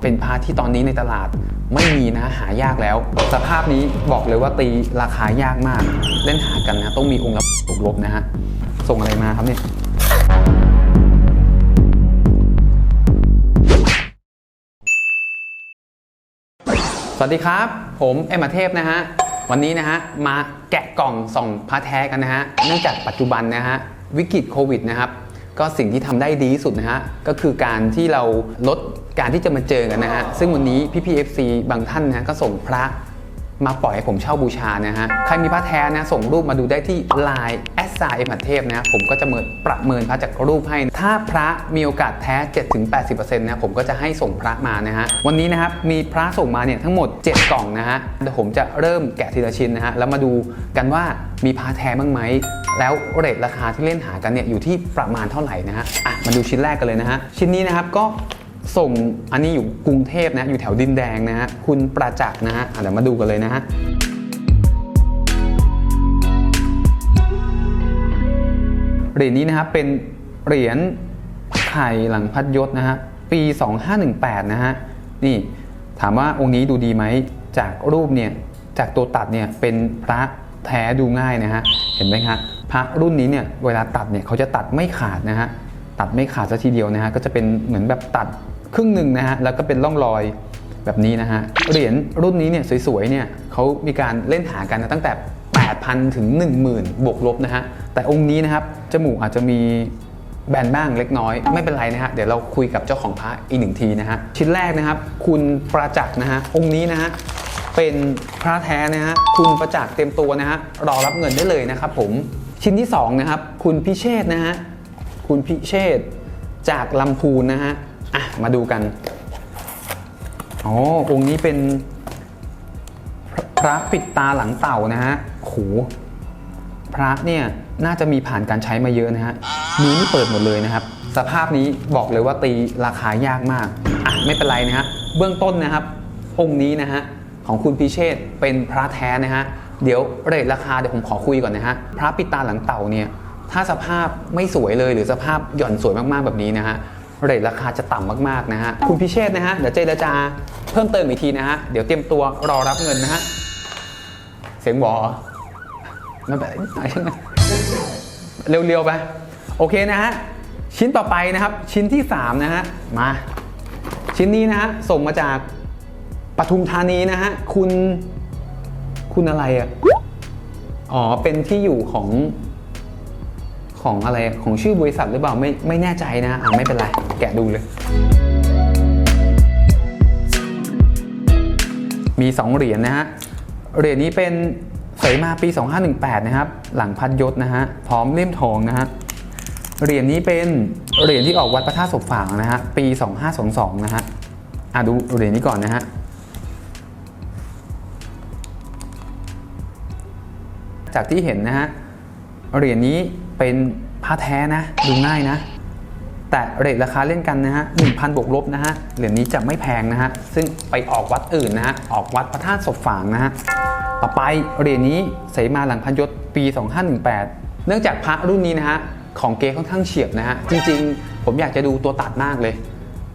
เป็นพระที่ตอนนี้ในตลาดไม่มีนะหายากแล้ว สภาพนี้บอกเลยว่าตีราคายากมาก เล่นหากันนะ ต้องมีองค์ละบวกลบนะฮะ ส่งอะไรมาครับเนี่ยสวัสดีครับ ผมเอ็มาเทพนะฮะ วันนี้นะฮะ มาแกะกล่องส่องพระแท้กันนะฮะ เนื่องจากปัจจุบันนะฮะ วิกฤตโควิดนะครับ ก็สิ่งที่ทำได้ดีที่สุดนะฮะก็คือการที่เราลดการที่จะมาเจอกันนะฮะซึ่งวันนี้พี่พีเอฟซีบางท่านนะก็ส่งพระมาปล่อยให้ผมเช่าบูชานะฮะ ใครมีพระแท้นะส่งรูปมาดูได้ที่ Line แอสซาเอ็มอาเทพนะฮะผมก็จะเมินประเมินพระจากรูปให้ ถ้าพระมีโอกาสแท้ 7-80%นะผมก็จะให้ส่งพระมานะฮะ วันนี้นะครับมีพระส่งมาเนี่ยทั้งหมด 7 กล่องนะฮะเดี๋ยวผมจะเริ่มแกะทีละชิ้นนะฮะ แล้วมาดูกันว่ามีพระแท้บ้างไหม แล้วเรทราคาที่เล่นหากันเนี่ยอยู่ที่ประมาณเท่าไหร่นะฮะอะมาดูชิ้นแรกกันเลยนะฮะชิ้นนี้นะครับก็ส่งอันนี้อยู่กรุงเทพนะอยู่แถวดินแดงนะฮะคุณประจักษ์นะฮะเดี๋ยวมาดูกันเลยนะฮะเหรียญนี้นะครับเป็นเหรียญไข่หลังพัดยศนะฮะปี 2518 นะฮะนี่ถามว่าองค์นี้ดูดีไหมจากรูปเนี่ยจากตัวตัดเนี่ยเป็นพระแท้ดูง่ายนะฮะเห็นไหมครับ พระรุ่นนี้เนี่ยเวลาตัดเนี่ยเขาจะตัดไม่ขาดนะฮะตัดไม่ขาดซะทีเดียวนะฮะก็จะเป็นเหมือนแบบตัดครึ่งหนึ่งนะฮะแล้วก็เป็นร่องรอยแบบนี้นะฮะเหรียญรุ่นนี้เนี่ยสวยๆเนี่ยเขามีการเล่นหากันตั้งแต่ 8,000 ถึง 10,000 บวกลบนะฮะแต่องค์นี้นะครับจมูกอาจจะมีแบนบ้างเล็กน้อยไม่เป็นไรนะฮะเดี๋ยวเราคุยกับเจ้าของพระอีกหนึ่งทีนะฮะชิ้นแรกนะครับ คุณประจักษ์นะฮะองค์นี้นะฮะเป็นพระแท้นะฮะคุณประจักษ์เต็มตัวนะฮะรอรับเงินได้เลยนะครับผม ชิ้นที่สองนะครับคุณพิเชษนะฮะคุณพิเชษจากลำพูนนะฮะอะมาดูกันอ๋อองค์นี้เป็นพระปิดตาหลังเต่านะฮะโหพระเนี่ยน่าจะมีผ่านการใช้มาเยอะนะฮะมือนี่เปิดหมดเลยนะครับ สภาพนี้บอกเลยว่าตีราคายากมากอะไม่เป็นไรนะฮะเบื้องต้นนะครับ องค์นี้นะฮะของคุณพิเชษเป็นพระแท้นะฮะ เดี๋ยวเรทราคาเดี๋ยวผมขอคุยก่อนนะฮะพระปิดตาหลังเต่าเนี่ยถ้าสภาพไม่สวยเลยหรือสภาพหย่อนสวยมากๆแบบนี้นะฮะเรทราคาจะต่ำมากๆนะฮะคุณพิเชษนะฮะเดี๋ยวเจรจาเพิ่มเติมอีกทีนะฮะเดี๋ยวเตรียมตัวรอรับเงินนะฮะเสียงหวอม่เป็นไรใช่ไหมเร็วๆไปโอเคนะฮะชิ้นต่อไปนะครับชิ้นที่3นะฮะมาชิ้นนี้นะฮะส่งมาจากปทุมธานีนะฮะคุณ คุณอะไรอะ อ๋อ เป็นที่อยู่ของของอะไรของชื่อบริษัทหรือเปล่าไม่ไม่แน่ใจนะอ่าไม่เป็นไร แกะดูเลย มี 2 เหรียญนะฮะ เหรียญนี้เป็นเสมาปี 2518 นะครับ หลังพัดยศนะฮะ พร้อมเล่มทองนะฮะ เหรียญนี้เป็นเหรียญที่ออกวัดพระธาตุศพฝางนะฮะ ปี 2522 นะฮะอะดูเหรียญนี้ก่อนนะฮะ จากที่เห็นนะฮะเหรียญนี้เป็นพระแท้นะดูง่ายนะ แต่เรทราคาเล่นกันนะฮะ1,000บวกลบนะฮะเหรียญนี้จะไม่แพงนะฮะซึ่งไปออกวัดอื่นนะฮะออกวัดพระธาตุศพฝางนะฮะต่อไปเหรียญนี้เสมาหลังพันยศปี 2518 เนื่องจากพระรุ่นนี้นะฮะของเกค่อนข้างเฉียบนะฮะจริงๆ ผมอยากจะดูตัวตัดมากเลย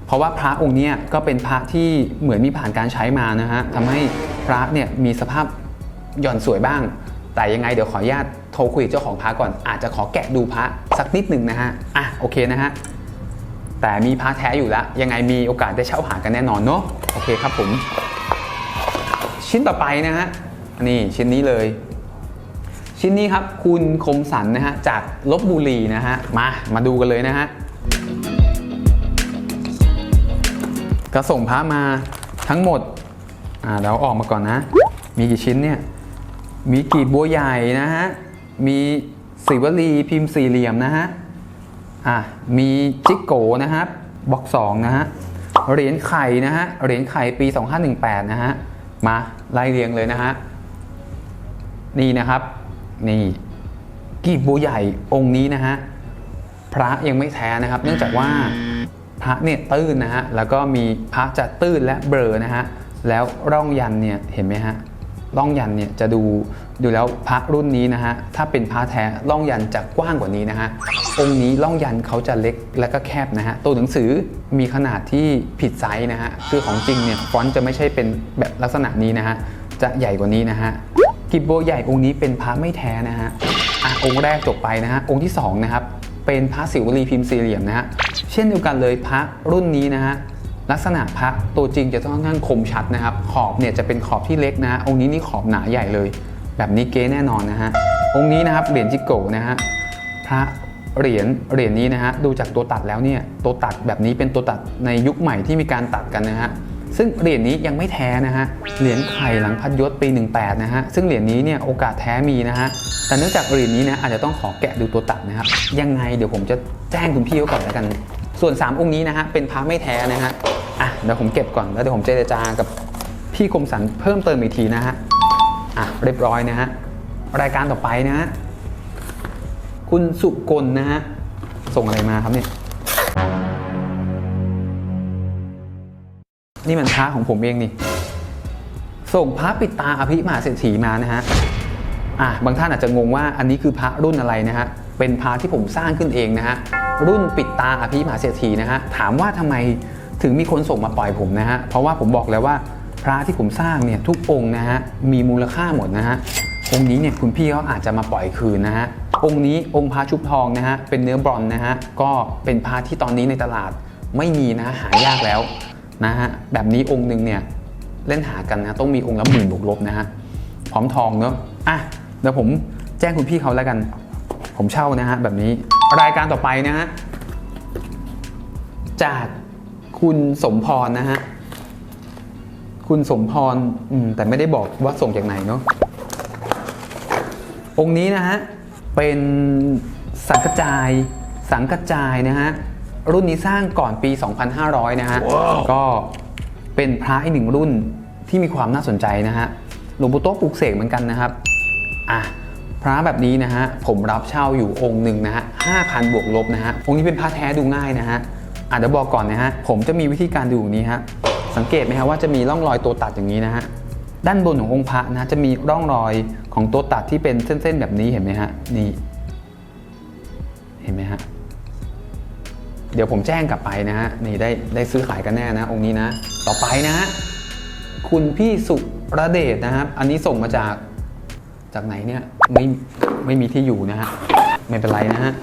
เพราะว่าพระองค์เนี้ยก็เป็นพระที่เหมือนมีผ่านการใช้มานะฮะทำให้พระเนี่ยมีสภาพหย่อนสวยบ้าง แต่ยังไงเดี๋ยวขออนุญาตโทรคุยกับเจ้าของพระก่อน อาจจะขอแกะดูพระสักนิดหนึ่งนะฮะ อะโอเคนะฮะ แต่มีพระแท้อยู่แล้ว ยังไงมีโอกาสได้เช่าหากันแน่นอนเนาะ โอเคครับผม ชิ้นต่อไปนะฮะ นี่ชิ้นนี้เลย ชิ้นนี้ครับคุณคมสันนะฮะจากลบบุรีนะฮะ มา มาดูกันเลยนะฮะก็ส่งพระมาทั้งหมด อ่าเดี๋ยวออกมาก่อนนะ มีกี่ชิ้นเนี่ย มีกีบบัวใหญ่นะฮะ มีสีวลีพิมพ์สี่เหลี่ยมนะฮะ อะ มีจิกโกนะครับบล็อก2นะฮะ เหรียญไข่นะฮะ เหรียญไข่ปี 2518 นะฮะ มาไล่เรียงเลยนะฮะ นี่นะครับ นี่ กีบบัวใหญ่องค์นี้นะฮะ พระยังไม่แท้นะครับ เนื่องจากว่าพระเนี่ยตื้นนะฮะ แล้วก็มีพระจะตื้นและเบลอนะฮะ แล้วร่องยันเนี่ยเห็นไหมฮะ ร่องยันเนี่ยจะดูดูแล้วพระรุ่นนี้นะฮะถ้าเป็นพระแท้ร่องยันจะกว้างกว่านี้นะฮะองค์นี้ร่องยันเขาจะเล็กและก็แคบนะฮะตัวหนังสือมีขนาดที่ผิดไซส์นะฮะคือของจริงเนี่ยฟอนต์จะไม่ใช่เป็นแบบลักษณะนี้นะฮะจะใหญ่กว่านี้นะฮะกิบโบใหญ่องค์นี้เป็นพระไม่แท้นะฮะอะองค์แรกจบไปนะฮะองค์ที่สองนะครับเป็นพระศิวลีพิมพ์สี่เหลี่ยมนะฮะเช่นเดียวกันเลยพระรุ่นนี้นะฮะ ลักษณะพระตัวจริงจะต้องค่อนข้างคมชัดนะครับ ขอบเนี่ยจะเป็นขอบที่เล็กนะ องค์นี้นี่ขอบหนาใหญ่เลย แบบนี้เก๊แน่นอนนะฮะ องค์นี้นะครับเหรียญจิโกะนะฮะ พระเหรียญเหรียญนี้นะฮะดูจากตัวตัดแล้วเนี่ยตัวตัดแบบนี้เป็นตัวตัดในยุคใหม่ที่มีการตัดกันนะฮะซึ่งเหรียญนี้ยังไม่แท้นะฮะเหรียญไข่หลังพัดยศปี 18 นะฮะซึ่งเหรียญนี้เนี่ยโอกาสแท้มีนะฮะแต่เนื่องจากเหรียญนี้นะอาจจะต้องขอแกะดูตัวตัดนะครับยังไงเดี๋ยวผมจะแจ้งคุณพี่เขาก่อนแล้วกัน ส่วน 3 องค์นี้นะฮะเป็นพระไม่แท้นะฮะอะเดี๋ยวผมเก็บก่อนแล้วเดี๋ยวผมเจรจากับพี่คมสันเพิ่มเติมอีกทีนะฮะอะเรียบร้อยนะฮะรายการต่อไปนะฮะคุณสุกลนะฮะส่งอะไรมาครับเนี่ยนี่มันพระของผมเองนี่ ส่งพระปิดตาอภิมหาเศรษฐีมานะฮะอะบางท่านอาจจะงงว่าอันนี้คือพระรุ่นอะไรนะฮะเป็นพระที่ผมสร้างขึ้นเองนะฮะ รุ่นปิดตาอภิมหาเศรษฐีนะฮะถามว่าทำไมถึงมีคนส่งมาปล่อยผมนะฮะเพราะว่าผมบอกแล้วว่าพระที่ผมสร้างเนี่ยทุกองค์นะฮะมีมูลค่าหมดนะฮะองค์นี้เนี่ยคุณพี่เขาอาจจะมาปล่อยคืนนะฮะองค์นี้องค์พระชุบทองนะฮะเป็นเนื้อบรอนนะฮะก็เป็นพระที่ตอนนี้ในตลาดไม่มีนะหายากแล้วนะฮะแบบนี้องค์หนึ่งเนี่ยเล่นหากันนะต้องมีองค์ละหมื่นบวกลบนะฮะพร้อมทองเนอะอะเดี๋ยวผมแจ้งคุณพี่เขาแล้วกัน ผมเช่านะฮะแบบนี้รายการต่อไปนะฮะจากคุณสมพรนะฮะคุณสมพรอืมแต่ไม่ได้บอกว่าส่งจากไหนเนาะองค์นี้นะฮะเป็นสังกระจายสังกระจายนะฮะรุ่นนี้สร้างก่อนปี 2500 นะฮะก็เป็นพระอีกหนึ่งรุ่นที่มีความน่าสนใจนะฮะหลวงปู่โต๊ะปลูกเสกเหมือนกันนะครับ อะ พระแบบนี้นะฮะผมรับเช่าอยู่องค์หนึ่งนะฮะ5,000บวกลบนะฮะองค์นี้เป็นพระแท้ดูง่ายนะฮะอะเดี๋ยวบอกก่อนนะฮะผมจะมีวิธีการดูอย่างนี้ฮะสังเกตไหมฮะว่าจะมีร่องรอยตัวตัดอย่างนี้นะฮะด้านบนขององค์พระนะจะมีร่องรอยของตัวตัดที่เป็นเส้นๆแบบนี้เห็นไหมฮะนี่เห็นไหมฮะเดี๋ยวผมแจ้งกลับไปนะฮะนี่ได้ได้ซื้อขายกันแน่นะองค์นี้นะ ต่อไปนะฮะคุณพี่สุระเดชนะครับ อันนี้ส่งมาจาก จากไหนเนี่ยไม่ไม่มีที่อยู่นะฮะไม่เป็นไรนะฮะ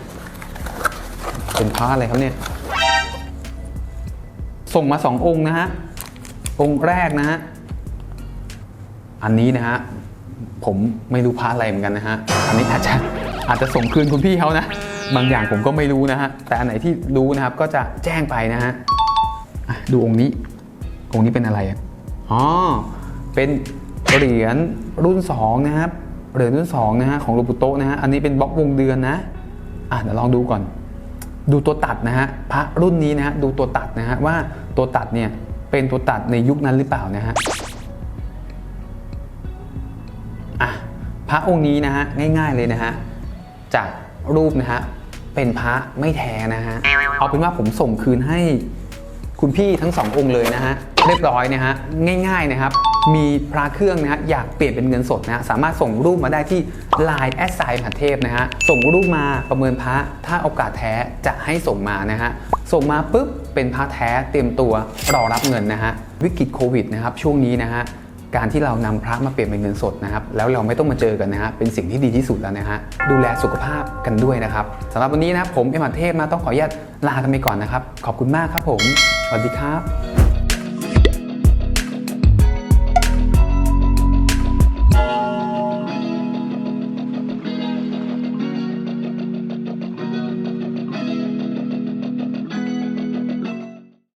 เป็นพระอะไรครับเนี่ย ส่งมาสององค์นะฮะองค์แรกนะฮะอันนี้นะฮะผมไม่รู้พระอะไรเหมือนกันนะฮะอันนี้อาจจะอาจจะส่งคืนคุณพี่เขานะ บางอย่างผมก็ไม่รู้นะฮะแต่อันไหนที่รู้นะครับก็จะแจ้งไปนะฮะดูองค์นี้ องค์นี้เป็นอะไรอ๋อเป็นเหรียญรุ่น2นะครับ เหรียญรุ่น2นะฮะของหลวงปู่โตนะฮะอันนี้เป็นบล็อกวงเดือนนะอะเดี๋ยวลองดูก่อน ดูตัวตัดนะฮะพระรุ่นนี้นะฮะดูตัวตัดนะฮะว่าตัวตัดเนี่ยเป็นตัวตัดในยุคนั้นหรือเปล่านะฮะอะพระองค์นี้นะฮะง่าย ๆเลยนะฮะจากรูปนะฮะเป็นพระไม่แท้นะฮะเอาเป็นว่าผมส่งคืนให้คุณพี่ทั้งสององค์เลยนะฮะ เรียบร้อยนะฮะง่ายๆนะครับมีพระเครื่องนะฮะอยากเปลี่ยนเป็นเงินสดนะฮะสามารถส่งรูปมาได้ที่ Line แอดไซน์มหาเทพนะฮะส่งรูปมาประเมินพระถ้าโอกาสแท้จะให้ส่งมานะฮะส่งมาปุ๊บเป็นพระแท้เตรียมตัวรอรับเงินนะฮะวิกฤตโควิดนะครับช่วงนี้นะฮะการที่เรานำพระมาเปลี่ยนเป็นเงินสดนะครับ แล้วเราไม่ต้องมาเจอกันนะฮะเป็นสิ่งที่ดีที่สุดแล้วนะฮะดูแลสุขภาพกันด้วยนะครับสำหรับวันนี้นะครับผมเอ็มอาเทพนะต้องขออนุญาตลากันไปก่อนนะครับ ขอบคุณมากครับผมสวัสดีครับ